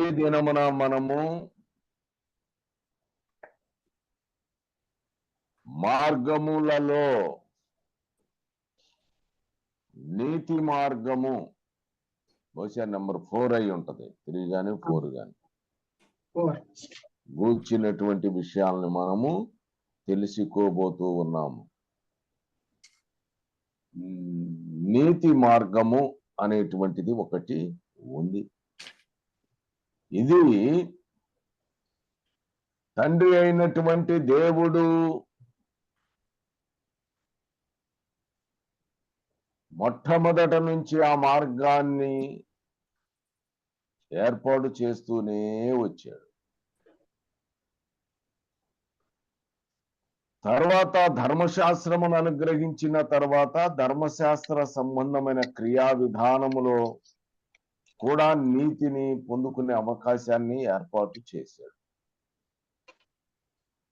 ఈ దినమున మనము మార్గములలో నీతి మార్గము బహుశా నెంబర్ ఫోర్ అయి ఉంటది. త్రీ గాని ఫోర్ గాని. గూర్చినటువంటి విషయాలను మనము తెలుసుకోబోతూ ఉన్నాము. నీతి మార్గము అనేటువంటిది ఒకటి ఉంది. ఇది తండ్రి అయినటువంటి దేవుడు మొట్టమొదట నుంచి ఆ మార్గాన్ని ఏర్పాటు చేస్తూనే వచ్చాడు. తర్వాత ధర్మశాస్త్రమును అనుగ్రహించిన తర్వాత ధర్మశాస్త్ర సంబంధమైన క్రియా విధానములో కూడా నీతిని పొందుకునే అవకాశాన్ని ఏర్పాటు చేశాడు.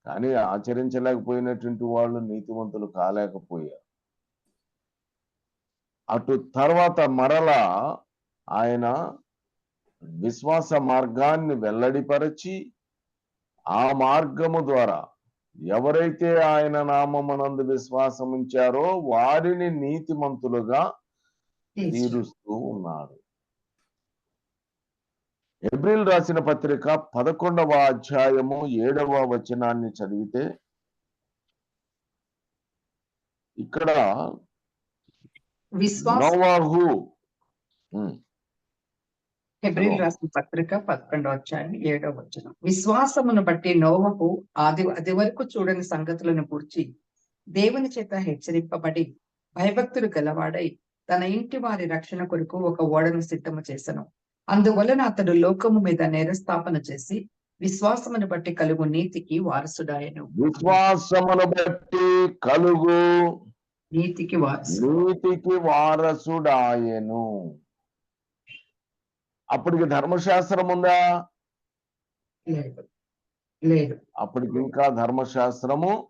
కానీ ఆచరించలేకపోయినటువంటి వాళ్ళు నీతివంతులు కాలేకపోయారు. అటు తర్వాత మరలా ఆయన విశ్వాస మార్గాన్ని వెల్లడిపరచి ఆ మార్గము ద్వారా ఎవరైతే ఆయన నామమునందు విశ్వాసం ఉంచారో వారిని నీతిమంతులుగా తీరుస్తూ ఉన్నాడు ఏప్రిల్ రాసిన పత్రిక పదకొండవ అధ్యాయము ఏడవ వచనాన్ని చదివితే ఇక్కడ నోవాహు హెబ్రిల్ రాసిన పత్రిక పదకొండవ అధ్యాయం ఏడవ వచనం. విశ్వాసమును బట్టి నోవహు ఆది అది వరకు చూడని సంగతులను కూర్చి దేవుని చేత హెచ్చరింపబడి భయభక్తులు గలవాడై తన ఇంటి వారి రక్షణ కొరకు ఒక ఓడను సిద్ధము చేసెను. అందువలన అతడు లోకము మీద నేరస్థాపన చేసి విశ్వాసమును బట్టి కలుగు నీతికి వారసుడాయను. విశ్వాసమును బట్టి కలుగు నీతికి వారసుడు నీతికి వారసుడాయను. అప్పటికి ధర్మశాస్త్రం ఉందా? లేదు. అప్పటికి ఇంకా ధర్మశాస్త్రము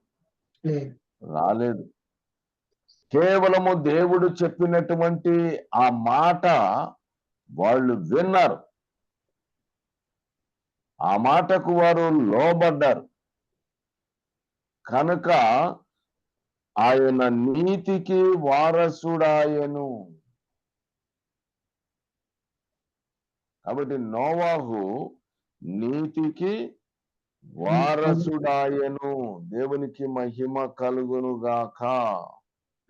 లేదు. రాలేదు. కేవలము దేవుడు చెప్పినటువంటి ఆ మాట వాళ్ళు విన్నారు. ఆ మాటకు వారు లోబడ్డారు. కనుక ఆయన నీతికి వారసుడాయను. కాబట్టి నోవాహు నీతికి వారసుడాయను. దేవునికి మహిమ కలుగును గాక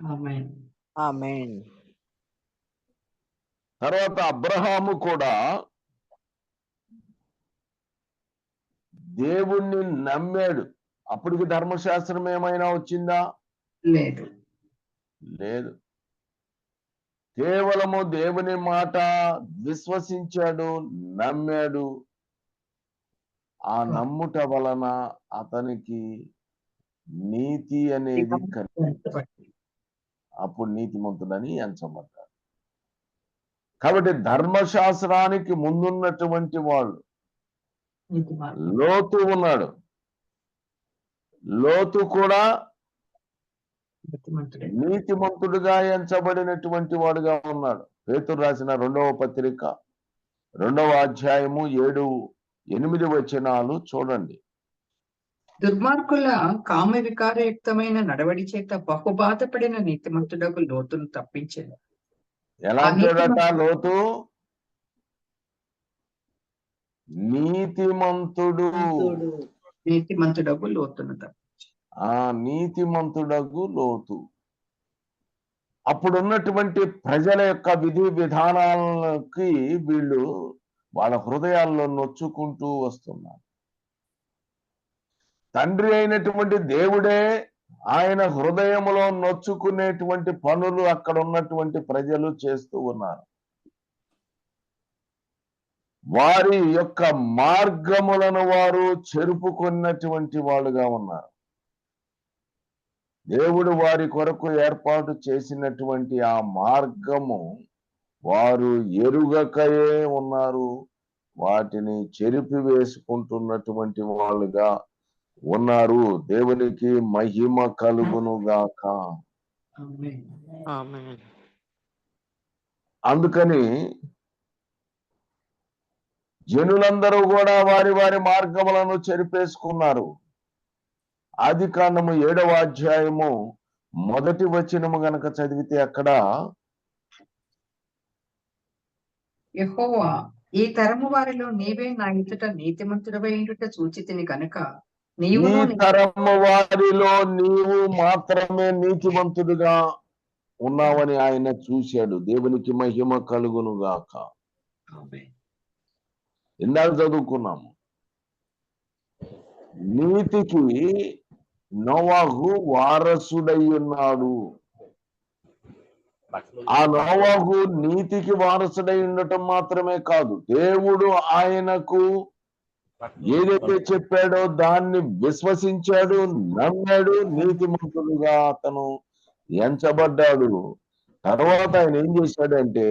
ఆమేన్. ఆమేన్. తర్వాత అబ్రహాము కూడా దేవుణ్ణి నమ్మాడు. అప్పటికి ధర్మశాస్త్రం ఏమైనా వచ్చిందా? లేదు. లేదు. కేవలము దేవుని మాట విశ్వసించాడు నమ్మాడు ఆ నమ్ముట వలన అతనికి నీతి అనేది అప్పుడు నీతిమంతుడని ఎంచబడ్డాడు కాబట్టి ధర్మశాస్త్రానికి ముందున్నటువంటి వాళ్ళు. లోతు ఉన్నాడు లోతు కూడా. నీతిమంతుడుగా ఎంచబడినటువంటి వాడుగా ఉన్నాడు. పేతురు రాసిన రెండవ పత్రిక రెండవ అధ్యాయము ఏడు ఎనిమిది వచనాలు చూడండి. దుర్మార్గుల కామ వికారయుక్తమైన నడవడి చేత బహుబాధపడిన నీతిమంతుడకు లోతును తప్పించింది ఎలా చూడట లోతు? నీతిమంతుడు. నీతిమంతుడకు లోతును తప్పించింది ఆ నీతిమంతుడగు లోతు. అప్పుడున్నటువంటి ప్రజల యొక్క విధి విధానాలకి వీళ్ళు వాళ్ళ హృదయాల్లో నొచ్చుకుంటూ వస్తున్నారు. తండ్రి అయినటువంటి దేవుడే ఆయన హృదయంలో నొచ్చుకునేటువంటి పనులు అక్కడ ఉన్నటువంటి ప్రజలు చేస్తూ ఉన్నారు. వారి యొక్క మార్గములను వారు చెరుపుకున్నటువంటి వాళ్ళుగా ఉన్నారు. దేవుడు వారి కొరకు ఏర్పాటు చేసినటువంటి ఆ మార్గము వారు ఎరుగకయే ఉన్నారు. వాటిని చెరిపి వేసుకుంటున్నటువంటి వాళ్ళుగా ఉన్నారు. దేవునికి మహిమ కలుగును గాక. ఆమేన్. ఆమేన్. అందుకని జనులందరూ కూడా వారి వారి మార్గములను చెరిపేసుకున్నారు. ఆది కాండము ఏడవ అధ్యాయము మొదటి వచనము గనక చదివితే అక్కడ యెహోవా ఈ తరము వారిలో నీవే నా ఎదుట నీతిమంతుడవై ఉండుట చూచి తిని కనుక నీవును ఈ నీ తరము వారిలో నీవు మాత్రమే నీతిమంతుడిగా ఉన్నావని ఆయన చూశాడు. దేవునికి మహిమ కలుగును గాక. ఇందాక చదువుకున్నాము. నీతికి నోవాహు వారసుడై ఉన్నాడు. ఆ నోవాహు నీతికి వారసుడై ఉండటం మాత్రమే కాదు దేవుడు ఆయనకు ఏదైతే చెప్పాడో దాన్ని విశ్వసించాడు నమ్మాడు నీతిమంతుడుగా అతను ఎంచబడ్డాడు. తర్వాత ఆయన ఏం చేశాడంటే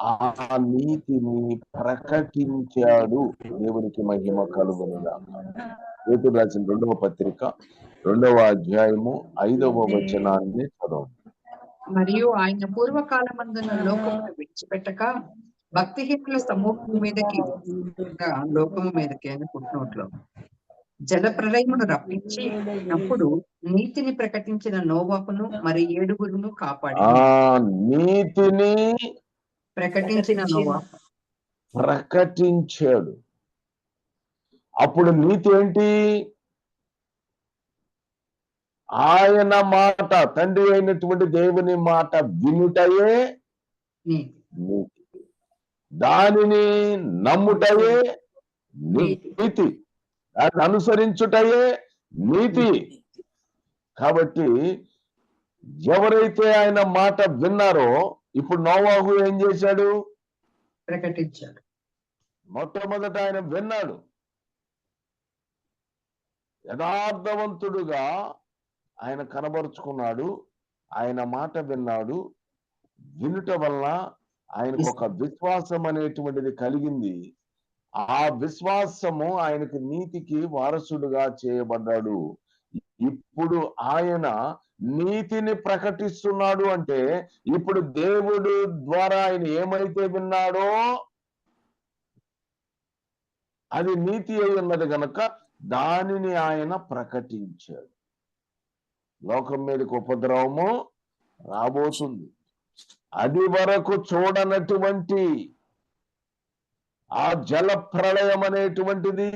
ఆ నీతిని ప్రకటించాడు. దేవునికి మహిమ కలుగునుగా పేతురు రాసిన రెండవ పత్రిక రెండవ అధ్యాయము ఐదవ వచనాన్ని చదవండి. మరియు ఆయన పూర్వకాలమందున లోకమును విడిచిపెట్టక భక్తిహీనుల సమూహం మీదకి లోకము మీదకి అనుకుంటున్నట్లు జల ప్రళయమును రప్పించి అప్పుడు నీతిని ప్రకటించిన నోవాహును మరి ఏడుగురును కాపాడి. నీతిని ప్రకటించిన నోవాహు ప్రకటించాడు. అప్పుడు నీతి ఏంటి? ఆయన మాట తండ్రి అయినటువంటి దేవుని మాట వినుటయే నీతి. దానిని నమ్ముటయే నీతి. దాన్ని అనుసరించుటయే నీతి. కాబట్టి ఎవరైతే ఆయన మాట విన్నారో ఇప్పుడు నోవాహు ఏం చేశాడు? ప్రకటించాడు. మొట్టమొదట ఆయన విన్నాడు. యథార్థవంతుడుగా ఆయన కనబరుచుకున్నాడు ఆయన మాట విన్నాడు. వినుట వలన ఆయనకు ఒక విశ్వాసం అనేటువంటిది కలిగింది. ఆ విశ్వాసము ఆయనకు నీతికి వారసుడుగా చేయబడ్డాడు. ఇప్పుడు ఆయన నీతిని ప్రకటిస్తున్నాడు అంటే ఇప్పుడు దేవుడు ద్వారా ఆయన ఏమైతే విన్నాడో అది నీతి అయి ఉన్నది గనక దానిని ఆయన ప్రకటించాడు. లోకం మీదకి ఉపద్రవము రాబోతుంది. అది వరకు చూడనటువంటి ఆ జల ప్రళయం అనేటువంటిది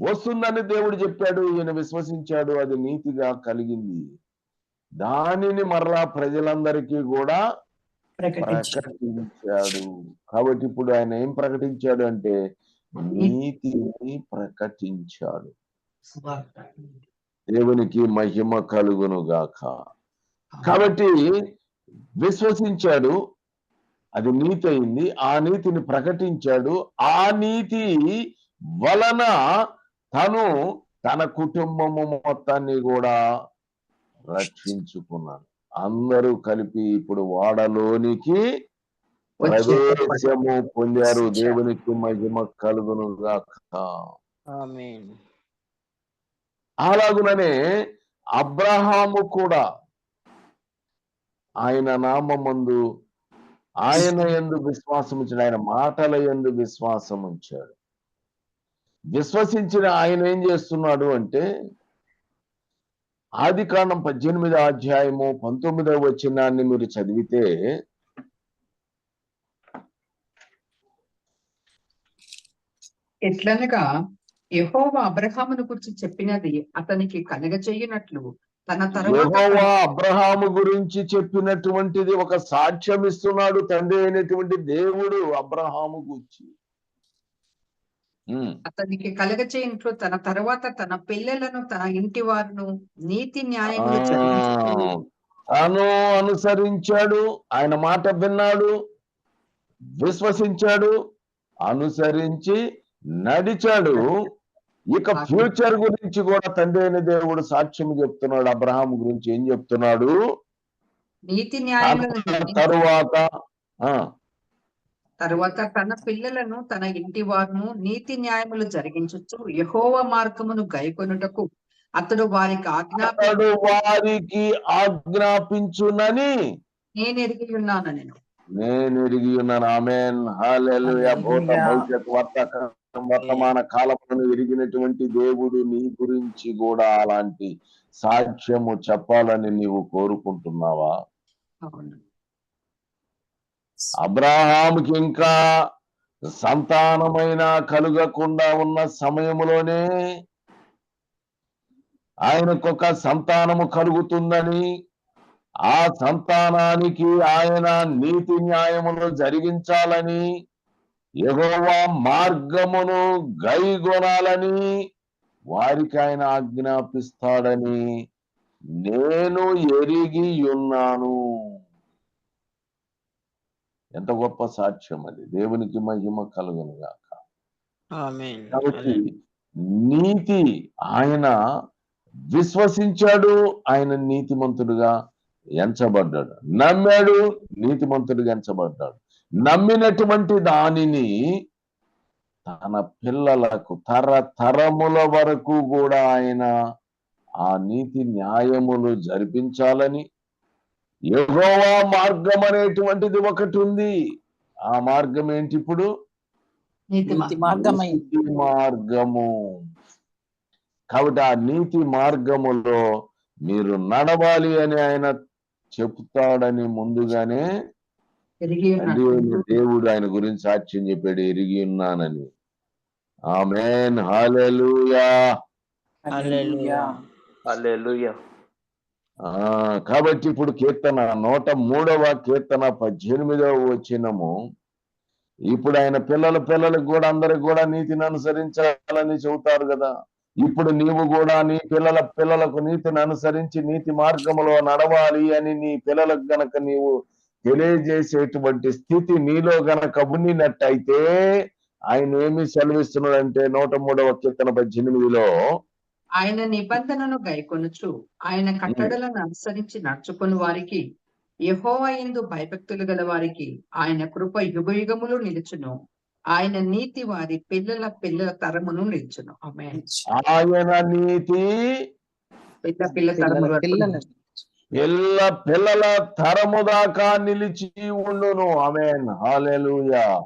వస్తుందని దేవుడు చెప్పాడు ఈయన విశ్వసించాడు అది నీతిగా కలిగింది. దానిని మరలా ప్రజలందరికీ కూడా ప్రకటించాడు. ప్రకటించాడు. కాబట్టి ఇప్పుడు ఆయన ఏం ప్రకటించాడు అంటే నీతిని ప్రకటించాడు. దేవునికి మహిమ కలుగును గాక కాబట్టి విశ్వసించాడు అది నీతి అయింది ఆ నీతిని ప్రకటించాడు ఆ నీతి వలన తను తన కుటుంబము మొత్తాన్ని కూడా రక్షించుకున్నాడు. అందరూ కలిపి ఇప్పుడు వాడలోనికి ప్రవేశము పొందారు. దేవునికి మహిమ కలుగును గాక అలాగుననే అబ్రహాము కూడా ఆయన నామందు ఆయన ఎందు విశ్వాసం ఉంచాడు ఆయన మాటల ఎందు విశ్వాసం ఉంచాడు విశ్వసించిన ఆయన ఏం చేస్తున్నాడు అంటే ఆది కాండం పద్దెనిమిదో అధ్యాయము పంతొమ్మిదవ వచనాన్ని మీరు చదివితే ఎట్లనగా యెహోవా అబ్రహామును గురించి చెప్పినది అతనికి కలగచేయునట్లు తన తర్వాత యెహోవా అబ్రహాము గురించి చెప్పినటువంటిది ఒక సాక్ష్యం ఇస్తున్నాడు తండ్రి అయినటువంటి దేవుడు అబ్రహాము గురించి. అతనికి కలగచేయునట్లు తన తర్వాత తన పిల్లలను తన ఇంటి వారిను నీతి న్యాయములు తాను అనుసరించాడు ఆయన మాట విన్నాడు విశ్వసించాడు అనుసరించి నడిచాడు. ఇక ఫ్యూచర్ గురించి కూడా తండ్రి అయిన దేవుడు సాక్ష్యం చెప్తున్నాడు. అబ్రహాం గురించి ఏం చెప్తున్నాడు? నీతి తరువాత తరువాత తన పిల్లలను తన ఇంటి వారును నీతి న్యాయములు జరిగించచ్చు యెహోవ మార్గమును గైకొనుటకు అతడు వారికి ఆజ్ఞాపి అతడు వారికి ఆజ్ఞాపించునని. నేను ఎరిగి ఉన్నాను నేను నేను ఎరిగి ఉన్నాను. ఆమెన్. భవిష్యత్ వర్తక వర్తమాన కాలములను ఎరిగినటువంటి దేవుడు నీ గురించి కూడా అలాంటి సాక్ష్యము చెప్పాలని నీవు కోరుకుంటున్నావా? అవును. అబ్రహాముకి ఇంకా సంతానమైన కలుగకుండా ఉన్న సమయములోనే ఆయనకొక సంతానము కలుగుతుందని ఆ సంతానానికి ఆయన నీతి న్యాయమును జరిగించాలని యెహోవా మార్గమును గైగొనాలని వారికి ఆయన ఆజ్ఞాపిస్తాడని నేను ఎరిగి ఉన్నాను. ఎంత గొప్ప సాక్ష్యం అది. దేవునికి మహిమ కలుగునుగా ఆమేన్. కాబట్టి నీతి ఆయన విశ్వసించాడు ఆయన నీతిమంతుడుగా ఎంచబడ్డాడు. నమ్మాడు నీతిమంతుడిగా ఎంచబడ్డాడు. నమ్మినటువంటి దానిని తన పిల్లలకు తరతరముల వరకు కూడా ఆయన ఆ నీతి న్యాయములు జరిపించాలని యెహోవా మార్గం అనేటువంటిది ఒకటి ఉంది. ఆ మార్గం ఏంటి ఇప్పుడు? మార్గము. కాబట్టి ఆ నీతి మార్గములో మీరు నడవాలి అని ఆయన చెప్తాడని ముందుగానే దేవుడు ఆయన గురించి సాక్ష్యం చెప్పాడు ఎరిగి ఉన్నానని. ఆమెన్. Hallelujah hallelujah. హల్లెలూయా. ఆ కాబట్టి ఇప్పుడు కీర్తన నూట మూడవ కీర్తన పద్దెనిమిదవ వచ్చినము ఇప్పుడు ఆయన పిల్లల పిల్లలకు కూడా అందరికి కూడా నీతిని అనుసరించాలని చెబుతారు కదా. ఇప్పుడు నీవు కూడా నీ పిల్లల పిల్లలకు నీతిని అనుసరించి నీతి మార్గములో నడవాలి అని నీ పిల్లలకు గనక నీవు తెలియజేసేటువంటి స్థితి నీలో గనక ఉండినట్టయితే ఆయన ఏమి సెలవిస్తున్నాడంటే నూట మూడవ కీర్తన పద్దెనిమిదిలో ఆయన నిబంధనను గైకొనుచు ఆయన కట్టడలను అనుసరించి నడుచుకుని వారికి యెహోవాయందు భయభక్తులు గల వారికి ఆయన కృప యుగ యుగములు నిలుచును. ఆయన నీతి వారి పిల్లల పిల్లల తరమును నిలుచును. ఆయన నీతి పిల్ల పిల్ల తరముల వరకు పిల్లల పిల్ల పిల్లల తరము దాకా నిలిచి ఉండును. ఆమెన్. Hallelujah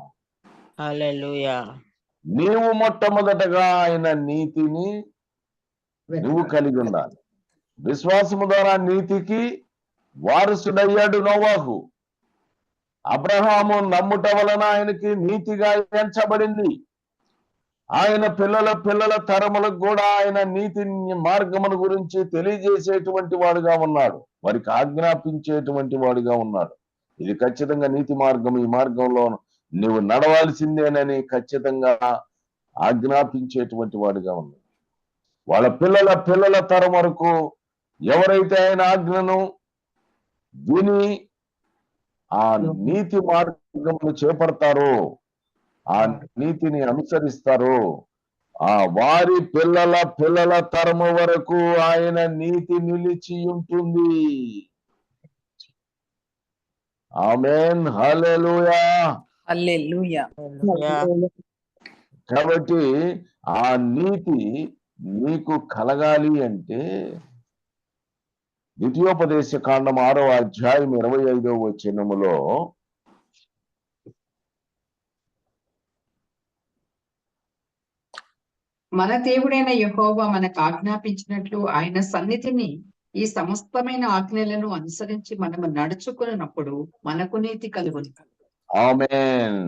hallelujah. నీవు మొట్టమొదటగా ఆయన నీతిని నువ్వు కలిగి ఉండాలి. విశ్వాసము ద్వారా నీతికి వారసుడయ్యాడు నోవాహు. అబ్రహాము నమ్ముట వలన ఆయనకి నీతిగా ఎంచబడింది. ఆయన పిల్లల పిల్లల తరములకు కూడా ఆయన నీతి మార్గమును గురించి తెలియజేసేటువంటి వాడుగా ఉన్నాడు. వారికి ఆజ్ఞాపించేటువంటి వాడుగా ఉన్నాడు. ఇది ఖచ్చితంగా నీతి మార్గం ఈ మార్గంలో నువ్వు నడవాల్సిందేనని ఖచ్చితంగా ఆజ్ఞాపించేటువంటి వాడుగా ఉన్నాడు వాళ్ళ పిల్లల పిల్లల తరం వరకు ఎవరైతే ఆయన ఆజ్ఞను విని ఆ నీతి మార్గమును చేపడతారో. ఆ నీతిని అనుసరిస్తారో. ఆ వారి పిల్లల పిల్లల తరము వరకు ఆయన నీతి నిలిచి ఉంటుంది. ఆమెన్. హల్లెలూయా. హల్లెలూయా. హల్లెలూయా. కాబట్టి ఆ నీతి నీకు కలగాలి అంటే ద్వితీయోపదేశ కాండం ఆరో అధ్యాయం ఇరవై ఐదో వచనములో మన దేవుడైన యెహోవా మనకు ఆజ్ఞాపించినట్లు ఆయన సన్నిధిని ఈ సమస్తమైన ఆజ్ఞలను అనుసరించి మనము నడుచుకున్నప్పుడు మనకు నీతి కలుగును. ఆమెన్.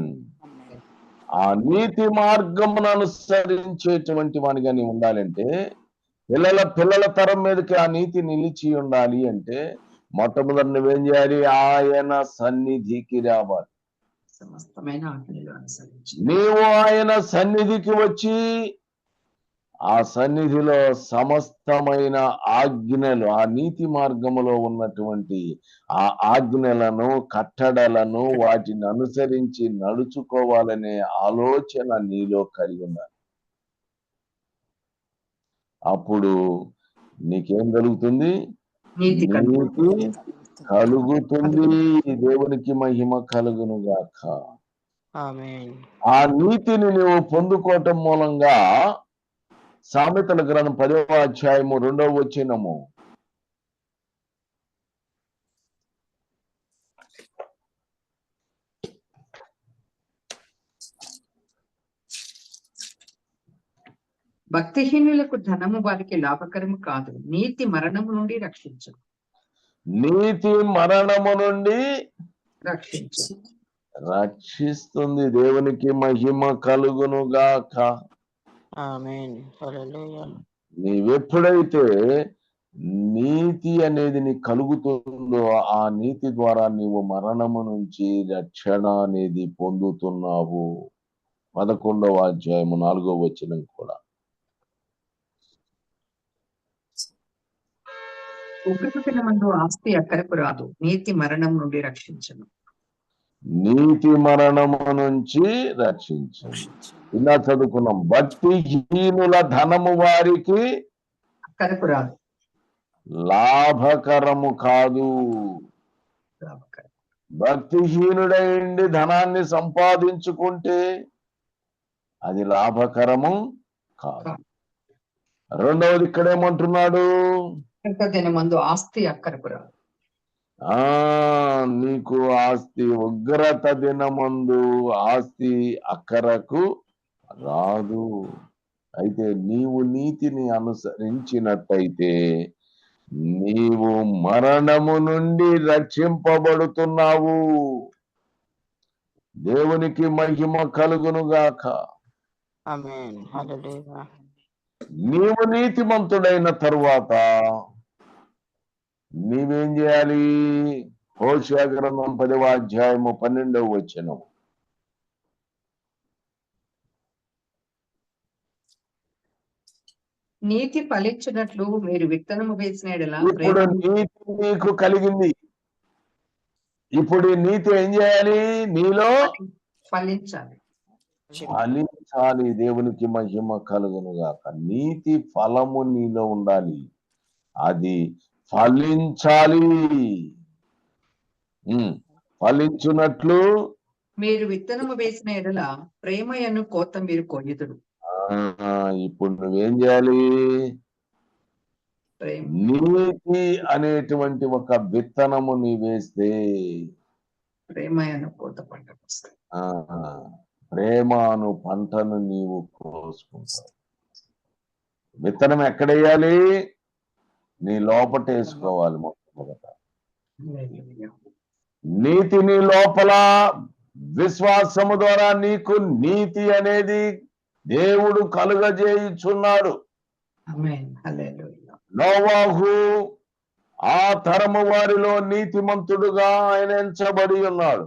ఆ నీతి మార్గమును అనుసరించేటువంటి వానిగా నీవు ఉండాలంటే పిల్లల పిల్లల తరం మీదకి ఆ నీతి నిలిచి ఉండాలి అంటే మొట్టమొదటి నువ్వేం చేయాలి? ఆయన సన్నిధికి రావాలి. నీవు ఆయన సన్నిధికి వచ్చి ఆ సన్నిధిలో సమస్తమైన ఆజ్ఞలు ఆ నీతి మార్గములో ఉన్నటువంటి ఆ ఆజ్ఞలను కట్టడలను వాటిని అనుసరించి నడుచుకోవాలనే ఆలోచన నీలో కలిగి ఉండాలి. అప్పుడు నీకేం కలుగుతుంది? నీతి కలుగుతుంది. దేవునికి మహిమ కలుగును గాక ఆ నీతిని నువ్వు పొందుకోవటం మూలంగా సామెతల గ్రంథం పదవ అధ్యాయము రెండవ వచ్చినము భక్తిహీనులకు ధనము వారికి లాభకరము కాదు. నీతి మరణము నుండి రక్షించు. నీతి మరణము నుండి రక్షించు. రక్షిస్తుంది. దేవునికి మహిమ కలుగును గాక ఆమెన్. హల్లెలూయా. నీవెప్పుడైతే నీతి అనేది నీకు కలుగుతుందో ఆ నీతి ద్వారా నీవు మరణము నుంచి రక్షణ అనేది పొందుతున్నావు. పదకొండవ అధ్యాయము నాలుగో వచనం కూడా. ఉగ్రత మందు ఆస్తి అక్కరకు రాదు. నీతి మరణం నుండి రక్షించను. నీతి మరణము నుంచి రక్షించండి ఇలా చదువుకున్నాం. భక్తిహీనుల ధనము వారికి అక్కరకు రాదు. లాభకరము కాదు. భక్తిహీనుడైండి ధనాన్ని సంపాదించుకుంటే అది లాభకరము కాదు. రెండవది ఇక్కడ ఆస్తి అక్కరకు రాదు ఆ నీకు ఆస్తి ఉగ్రత దినమందు ఆస్తి అక్కరకు రాదు. అయితే నీవు నీతిని అనుసరించినట్టయితే నీవు మరణము నుండి రక్షింపబడుతున్నావు. దేవునికి మహిమ కలుగునుగాక. నీవు నీతిమంతుడైన తరువాత నీవేం చేయాలి? హోషియా గ్రంథం పదవ అధ్యాయము పన్నెండవ వచనం. నీతి ఫలించినట్లు మీరు విత్తనము వేసిన ఇప్పుడు నీతి నీకు కలిగింది. ఇప్పుడు ఈ నీతి ఏం చేయాలి? నీలో ఫలించాలి. ఫలించాలి. దేవునికి మహిమ కలుగును గాక నీతి ఫలము నీలో ఉండాలి. అది ఫలించాలి. ఫలించున్నట్లు మీరు విత్తనము వేసిన ఎడల ప్రేమయను కోత మీరు కొయ్యుదురు ఇప్పుడు నువ్వేం చేయాలి? నీతి అనేటువంటి ఒక విత్తనము నీ వేస్తే ప్రేమయను కోత పంట వస్తాయి ఆ ప్రేమ అను పంటను నీవు కోసుకుంటావు. విత్తనం ఎక్కడేయాలి నీ లోపట వేసుకోవాలి మొట్టమొదట. నీతి నీ లోపల విశ్వాసము ద్వారా నీకు నీతి అనేది దేవుడు కలుగజేయుచున్నాడు. నోవాహు ఆ తరము వారిలో నీతిమంతుడుగా ఆయన ఎంచబడి ఉన్నాడు.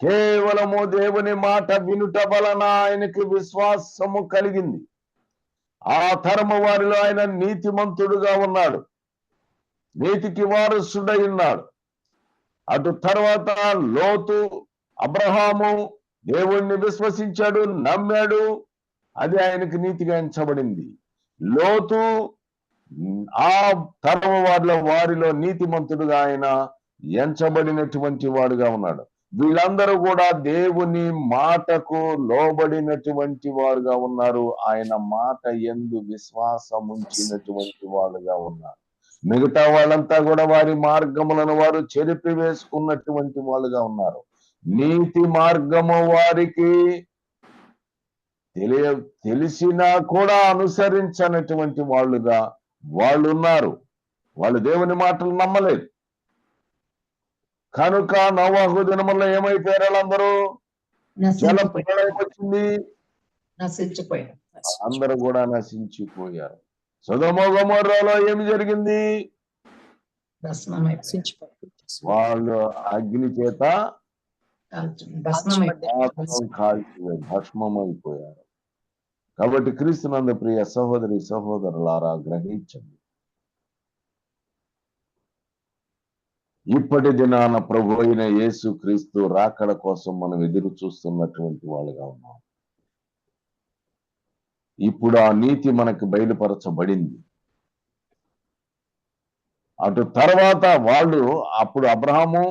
కేవలము దేవుని మాట వినుట వలన ఆయనకి విశ్వాసము కలిగింది. ఆ తరము వారిలో ఆయన నీతిమంతుడుగా ఉన్నాడు. నీతికి వారసుడై ఉన్నాడు. అటు తర్వాత లోతు అబ్రహాము దేవుణ్ణి విశ్వసించాడు నమ్మాడు. అది ఆయనకి నీతిగా ఎంచబడింది. లోతు ఆ తరము వారిలో వారిలో నీతిమంతుడుగా ఆయన ఎంచబడినటువంటి వాడుగా ఉన్నాడు. వీళ్ళందరూ కూడా దేవుని మాటకు లోబడినటువంటి వారుగా ఉన్నారు. ఆయన మాట ఎందు విశ్వాసం ఉంచినటువంటి వాళ్ళుగా ఉన్నారు. మిగతా వాళ్ళంతా కూడా వారి మార్గములను వారు చెరిపి వేసుకున్నటువంటి వాళ్ళుగా ఉన్నారు. నీతి మార్గము వారికి తెలియ తెలిసినా కూడా అనుసరించనటువంటి వాళ్ళుగా వాళ్ళు ఉన్నారు వాళ్ళు దేవుని మాటలు నమ్మలేదు. కనుక నవాహు దినములో ఏమైపోయారు వాళ్ళందరూ? జల ప్రళయం వచ్చింది నశించిపోయారు. అందరూ కూడా నశించిపోయారు. సుధమోగమోర్రాలో ఏమి జరిగింది? వాళ్ళు అగ్ని చేత కాల్చి భస్మమైపోయారు. కాబట్టి క్రీస్తునంద ప్రియ సహోదరి సహోదరులారా గ్రహించండి. ఇప్పటి దినాన ప్రభు అయిన యేసు క్రీస్తు రాకడ కోసం మనం ఎదురు చూస్తున్నటువంటి వాళ్ళుగా ఉన్నాం. ఇప్పుడు ఆ నీతి మనకు బయలుపరచబడింది. అటు తర్వాత వాళ్ళు అప్పుడు అబ్రహాము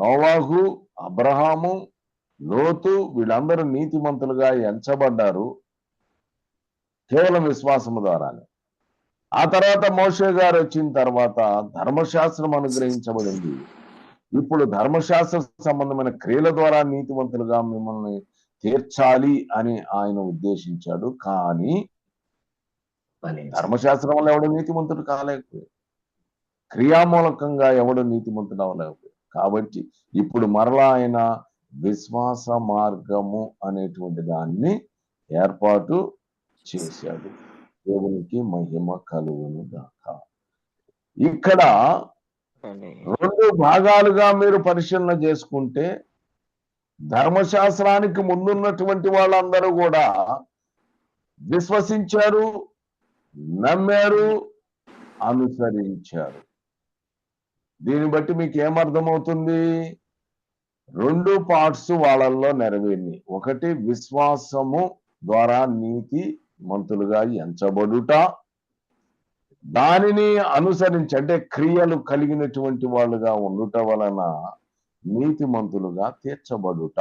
నోవాహు అబ్రహాము లోతు వీళ్ళందరూ నీతిమంతులుగా ఎంచబడ్డారు. కేవలం విశ్వాసము ద్వారానే. ఆ తర్వాత మోషే గారు వచ్చిన తర్వాత ధర్మశాస్త్రం అనుగ్రహించబడింది. ఇప్పుడు ధర్మశాస్త్ర సంబంధమైన క్రియల ద్వారా నీతిమంతులుగా మిమ్మల్ని తీర్చాలి అని ఆయన ఉద్దేశించాడు. కానీ. ధర్మశాస్త్రం వల్ల ఎవడు నీతిమంతుడు కాలేకపోయాడు. క్రియామూలకంగా ఎవడు నీతిమంతుడు అవ్వలేకపోయాడు. కాబట్టి ఇప్పుడు మరలా ఆయన విశ్వాస మార్గము అనేటువంటి దాన్ని ఏర్పాటు చేశాడు. దేవునికి మహిమ కలుగును గాక ఇక్కడ. రెండు భాగాలుగా మీరు పరిశీలన చేసుకుంటే ధర్మశాస్త్రానికి ముందున్నటువంటి వాళ్ళందరూ కూడా విశ్వసించారు నమ్మారు అనుసరించారు. దీన్ని బట్టి మీకు ఏమర్థమవుతుంది? రెండు పార్ట్స్ వాళ్ళల్లో నెరవేరినాయి. ఒకటి విశ్వాసము ద్వారా నీతి మంతులుగా ఎంచబడుట. దానిని అనుసరించి అంటే క్రియలు కలిగినటువంటి వాళ్ళుగా ఉండుట వలన నీతిమంతులుగా తీర్చబడుట.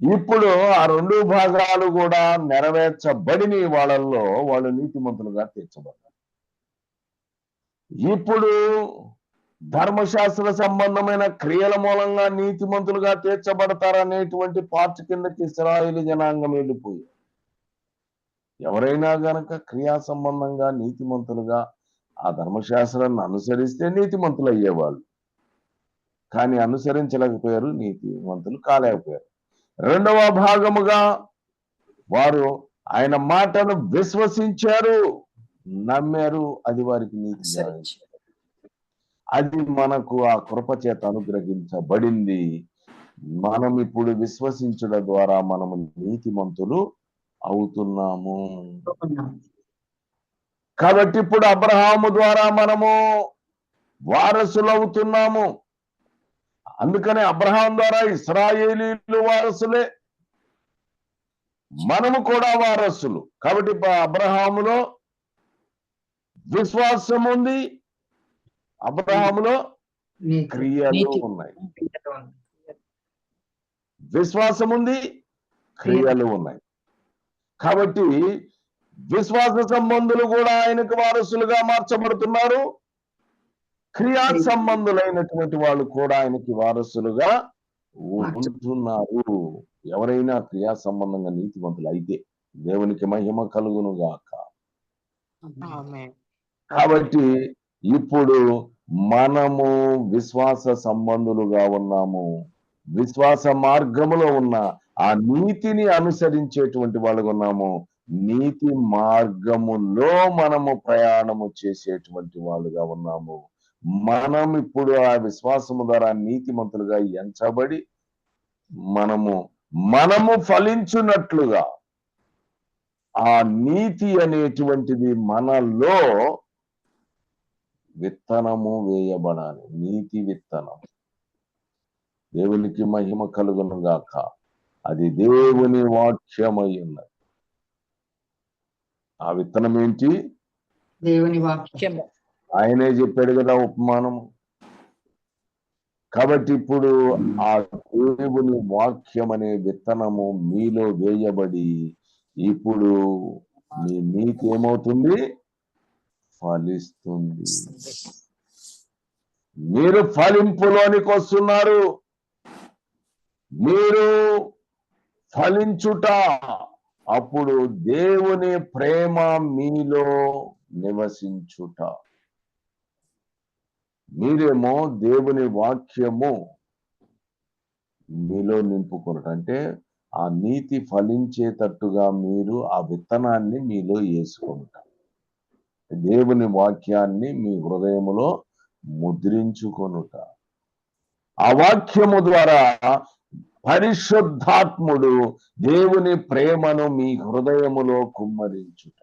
ఇప్పుడు ఆ రెండు భాగాలు కూడా నెరవేర్చబడిన వాళ్ళల్లో వాళ్ళు నీతిమంతులుగా తీర్చబడ్డారు. ఇప్పుడు ధర్మశాస్త్ర సంబంధమైన క్రియల మూలంగా నీతిమంతులుగా తీర్చబడతారనేటువంటి పార్ట్ కిందకి ఇస్రాయిల్ జనాంగం వెళ్ళిపోయి ఎవరైనా గనక క్రియా సంబంధంగా నీతిమంతులుగా ఆ ధర్మశాస్త్రాన్ని అనుసరిస్తే నీతిమంతులు అయ్యేవాళ్ళు కానీ అనుసరించలేకపోయారు నీతిమంతులు కాలేకపోయారు. రెండవ భాగముగా వారు ఆయన మాటను విశ్వసించారు నమ్మారు అది వారికి నీతి. అది మనకు ఆ కృప చేత అనుగ్రహించబడింది. మనం ఇప్పుడు విశ్వసించడం ద్వారా మనము నీతిమంతులు అవుతున్నాము. కాబట్టి ఇప్పుడు అబ్రహాము ద్వారా మనము వారసులు అవుతున్నాము అందుకనే అబ్రహాం ద్వారా ఇస్రాయేలీలు వారసులే. మనము కూడా వారసులు. కాబట్టి అబ్రహాములో విశ్వాసం ఉంది. అబ్రహాములో క్రియలు ఉన్నాయి. విశ్వాసం ఉంది. క్రియలు ఉన్నాయి. కాబట్టి విశ్వాస సంబంధులు కూడా ఆయనకు వారసులుగా మార్చబడుతున్నారు. క్రియా సంబంధులైనటువంటి వాళ్ళు కూడా ఆయనకి వారసులుగా ఉంటున్నారు. ఎవరైనా క్రియా సంబంధంగా నీతివంతులు అయితే దేవునికి మహిమ కలుగును గాక. కాబట్టి ఇప్పుడు మనము విశ్వాస సంబంధులుగా ఉన్నాము. విశ్వాస మార్గములో ఉన్న ఆ నీతిని అనుసరించేటువంటి వాళ్ళుగా ఉన్నాము. నీతి మార్గములో మనము ప్రయాణము చేసేటువంటి వాళ్ళుగా ఉన్నాము. మనం ఇప్పుడు ఆ విశ్వాసము ద్వారా నీతిమంతులుగా ఎంచబడి మనము మనము ఫలించున్నట్లుగా ఆ నీతి అనేటువంటిది మనలో విత్తనము వేయబడాలి. నీతి విత్తనం. దేవునికి మహిమ కలుగును గాక అది దేవుని వాక్యమై ఉన్నది ఆ విత్తనం ఏంటి? దేవుని వాక్యం. ఆయనే చెప్పాడు కదా ఉపమానము కాబట్టి ఇప్పుడు ఆ దేవుని వాక్యం అనే విత్తనము మీలో వేయబడి ఇప్పుడు మీ నీతి ఏమవుతుంది? ఫలిస్తుంది. మీరు ఫలింపులోనికి వస్తున్నారు. మీరు ఫలించుట. అప్పుడు దేవుని ప్రేమ మీలో నివసించుట. మీరేమో దేవుని వాక్యము మీలో నింపుకున్నట అంటే ఆ నీతి ఫలించేటట్టుగా మీరు ఆ విత్తనాన్ని మీలో వేసుకుంటారు దేవుని వాక్యాన్ని మీ హృదయములో ముద్రించుకొనుట. ఆ వాక్యము ద్వారా పరిశుద్ధాత్ముడు దేవుని ప్రేమను మీ హృదయములో కుమ్మరించుట.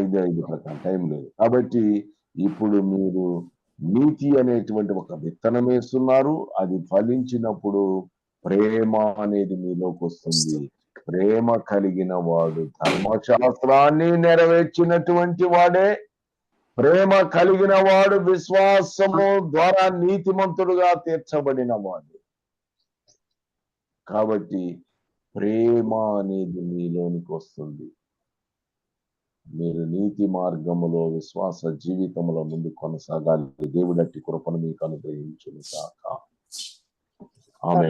ఐదు ఐదు ప్రకారం టైం లేదు. కాబట్టి ఇప్పుడు మీరు నీతి అనేటువంటి ఒక విత్తనం వేస్తున్నారు. అది ఫలించినప్పుడు ప్రేమ అనేది మీలోకి వస్తుంది. ప్రేమ కలిగిన వాడు ధర్మశాస్త్రాన్ని నెరవేర్చినటువంటి వాడే. ప్రేమ కలిగిన వాడు విశ్వాసము ద్వారా నీతిమంతుడుగా తీర్చబడిన వాడు. కాబట్టి ప్రేమ అనేది మీలోనికి వస్తుంది. మీరు నీతి మార్గములో విశ్వాస జీవితములో ముందు కొనసాగాలి. దేవుడట్టి కృపను మీకు అనుగ్రహించును కాక ఆమె